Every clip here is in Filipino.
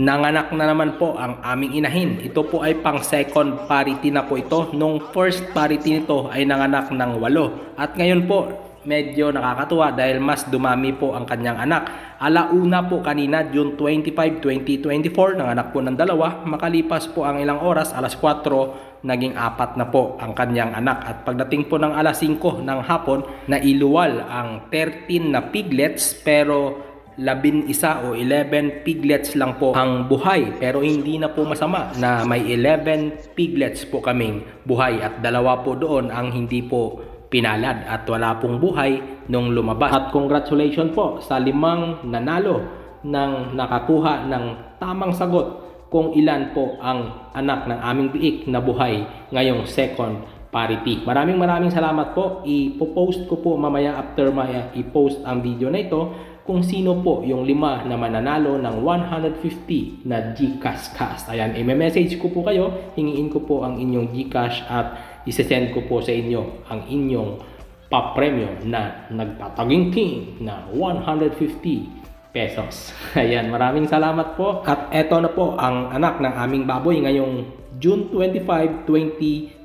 Nanganak na naman po ang aming inahin. Ito po ay pang second parity na po ito. Nung first parity nito ay nanganak ng walo. At ngayon po, medyo nakakatuwa dahil mas dumami po ang kanyang anak. Alauna po kanina, June 25, 2024, nanganak po ng dalawa. Makalipas po ang ilang oras, alas 4, naging apat na po ang kanyang anak. At pagdating po ng alas 5 ng hapon, nailuwal ang 13 na piglets pero labin isa o 11 piglets lang po ang buhay pero hindi na po masama na may 11 piglets po kaming buhay at dalawa po doon ang hindi po pinalad at wala pong buhay nung lumabas at congratulations po sa limang nanalo ng nakakuha ng tamang sagot kung ilan po ang anak ng aming biik na buhay ngayong second parity. Maraming maraming salamat po. Ipo-post ko po mamaya after maya i-post ang video na ito kung sino po yung lima na mananalo ng 150 na GCash cast. Ayan, i-message ko po kayo, hingiin ko po ang inyong GCash at isesend ko po sa inyo ang inyong papremyo na nagtataging king na 150 pesos. Ayan, maraming salamat po. At eto na po ang anak ng aming baboy ngayong June 25,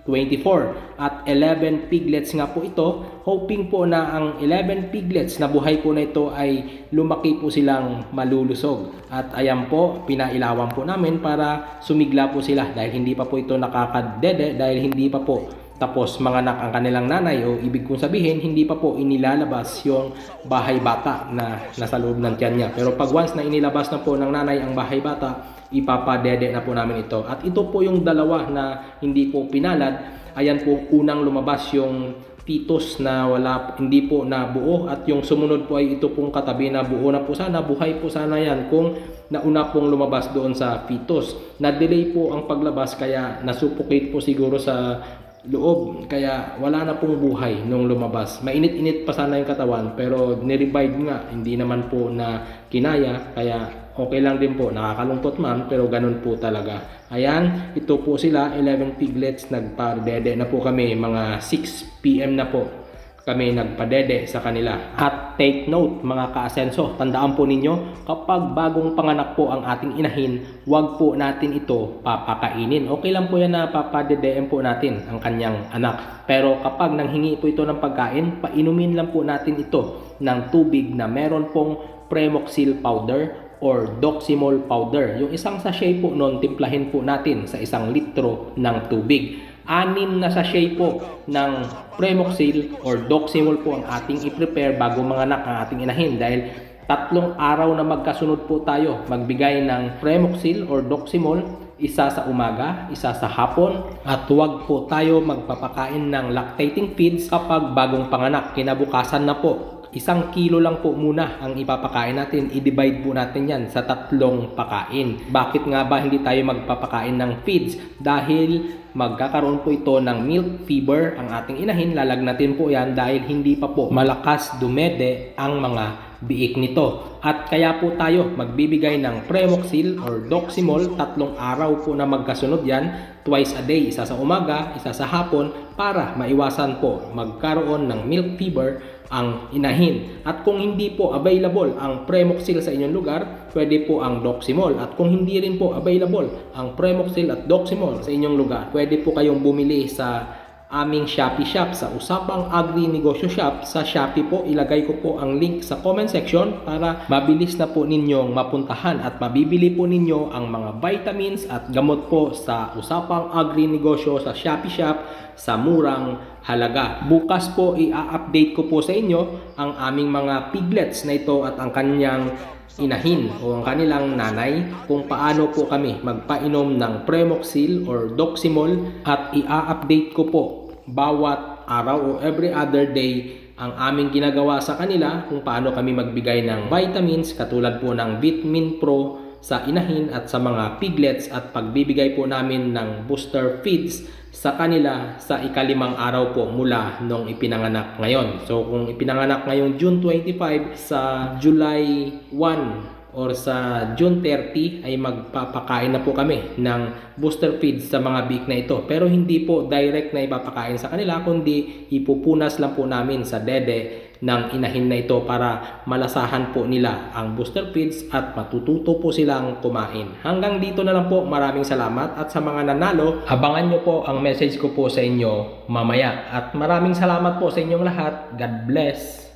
2024. At 11 piglets nga po ito. Hoping po na ang 11 piglets na buhay po na ito ay lumaki po silang malulusog. At ayan po, pinailawan po namin para sumigla po sila dahil hindi pa po ito nakakadede dahil hindi pa po tapos manganak ang kanilang nanay o ibig kong sabihin hindi pa po inilalabas yung bahay bata na nasa loob ng tiyan niya. Pero pag once na inilabas na po ng nanay ang bahay bata, ipapadede na po namin ito. At ito po yung dalawa na hindi po pinalad. Ayan po unang lumabas yung fetus na wala hindi po nabuo at yung sumunod po ay ito pong katabi na buo na po sana buhay po sana yan kung nauna pong lumabas doon sa fetus na-delay po ang paglabas kaya nasuffocate po siguro sa loob. Kaya wala na pong buhay nung lumabas. Mainit-init pa sana yung katawan pero nirevive nga. Hindi naman po na kinaya. Kaya okay lang din po. Nakakalungkot man pero ganun po talaga. Ayan ito po sila 11 piglets. Nagpadede na po kami mga 6pm na po kami nagpadede sa kanila. At take note mga kaasenso, tandaan po ninyo, kapag bagong panganak po ang ating inahin, wag po natin ito papakainin. Okay lang po yan na papadedein po natin ang kanyang anak. Pero kapag nanghingi po ito ng pagkain, painumin lang po natin ito ng tubig na meron pong Premoxil powder or Doximol powder. Yung isang sachet po noon, timplahin po natin sa isang litro ng tubig anim na sachet po ng Premoxil or Doximol po ang ating i-prepare bago manganak ang ating inahin dahil tatlong araw na magkasunod po tayo magbigay ng Premoxil or Doximol isa sa umaga, isa sa hapon at huwag po tayo magpapakain ng lactating feeds kapag bagong panganak. Kinabukasan na po isang kilo lang po muna ang ipapakain natin. I-divide po natin yan sa tatlong pakain. Bakit nga ba hindi tayo magpapakain ng feeds? Dahil magkakaroon po ito ng milk fever ang ating inahin. Lalagnatin po yan dahil hindi pa po malakas dumede ang mga biik nito. At kaya po tayo magbibigay ng Premoxil or Doximol, tatlong araw po na magkasunod yan, twice a day, isa sa umaga, isa sa hapon, para maiwasan po magkaroon ng milk fever ang inahin. At kung hindi po available ang Premoxil sa inyong lugar, pwede po ang Doximol. At kung hindi rin po available ang Premoxil at Doximol sa inyong lugar, pwede po kayong bumili sa aming Shopee shop sa Usapang Agri Negosyo Shop. Sa Shopee po, ilagay ko po ang link sa comment section para mabilis na po ninyong mapuntahan at mabibili po ninyo ang mga vitamins at gamot po sa Usapang Agri Negosyo sa Shopee shop sa murang halaga. Bukas po i-update ko po sa inyo ang aming mga piglets na ito at ang kanyang inahin o ang kanilang nanay kung paano po kami magpainom ng Premoxil or Doximol at i-update ko po bawat araw o every other day ang aming ginagawa sa kanila kung paano kami magbigay ng vitamins katulad po ng Vitamin Pro sa inahin at sa mga piglets at pagbibigay po namin ng booster feeds sa kanila sa ikalimang araw po mula nung ipinanganak ngayon. So kung ipinanganak ngayong June 25 sa July 1 or sa June 30 ay magpapakain na po kami ng booster feeds sa mga big na ito. Pero hindi po direct na ipapakain sa kanila kundi ipupunas lang po namin sa dede ng inahin na ito para malasahan po nila ang booster feeds at matututo po silang kumain. Hanggang dito na lang po, maraming salamat at sa mga nanalo, abangan nyo po ang message ko po sa inyo mamaya. At maraming salamat po sa inyong lahat. God bless!